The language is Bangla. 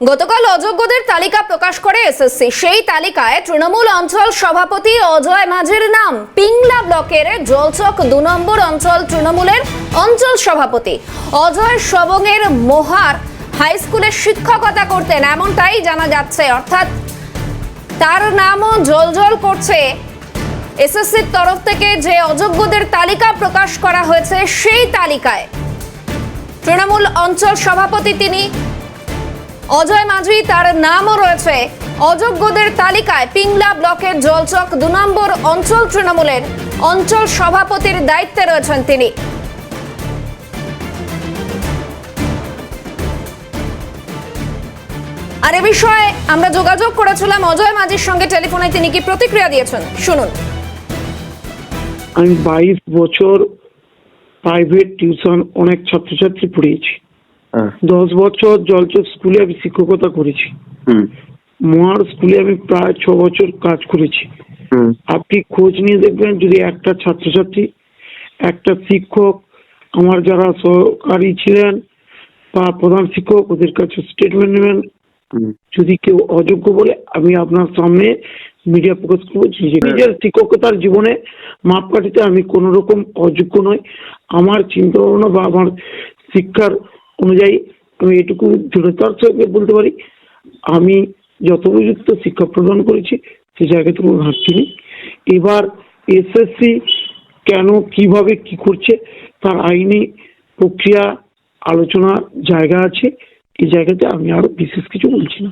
গতকাল অযোগ্যদের তালিকা প্রকাশ করে এসএসসি। সেই তালিকায় তৃণমূল অঞ্চল সভাপতি অজয় মাঝির নাম। পিংলা ব্লকের জলচক দু নম্বর অঞ্চল তৃণমূলের অঞ্চল সভাপতি। অজয় সবংয়ের মোহার হাই স্কুলে শিক্ষকতা করতেন, এমনটাই জানা যাচ্ছে। অর্থাৎ তার নামও জলজল করছে। এসএসসির তরফ থেকে যে অযোগ্যদের তালিকা প্রকাশ করা হয়েছে, সেই তালিকায় তৃণমূল অঞ্চল সভাপতি তিনি অজয় মাঝি তার নামও রয়েছে। অযোগ্যদের তালিকায় পিংলা ব্লকের জলচক দু নম্বর অঞ্চল তৃণমূলের অঞ্চল সভাপতির দায়িত্বে রয়েছেন তিনি। আর এ বিষয়ে আমরা যোগাযোগ করেছিলাম। অজয় মাঝির সঙ্গে টেলিফোনে তিনি কি প্রতিক্রিয়া দিয়েছেন? শুনুন। আমি বাইশ বছর প্রাইভেট টিউশন অনেক ছাত্রছাত্রী পড়িয়েছি। দশ বছর জলচক স্কুলে আমি শিক্ষকতা করেছি। মহার স্কুলে আমি প্রায় ছ বছর কাজ করেছি। আপনি খোঁজ নিয়ে দেখবেন যদি একটা ছাত্রছাত্রী একটা শিক্ষক আমার যারা সহকারী ছিলেন বা প্রধান শিক্ষক ওদের কাছে স্টেটমেন্ট নেবেন। যদি কেউ অযোগ্য বলে আমি আপনার সামনে মিডিয়া প্রকাশ করব। যে নিজের শিক্ষকতার জীবনে মাপকাঠিতে আমি কোনো রকম অযোগ্য নই আমার চিন্তা ভাবনা বা আমার শিক্ষার অনুযায়ী আমি এটুকু দৃঢ়তার সঙ্গে বলতে পারি, আমি যত উপযুক্ত শিক্ষা প্রদান করেছি, সে জায়গাতে কোনো ঘাটতি নেই। এবার এসএসসি কেন, কীভাবে, কি করছে, তার আইনি প্রক্রিয়া আলোচনা জায়গা আছে এই জায়গাতে আমি আরও বিশেষ কিছু বলছি না।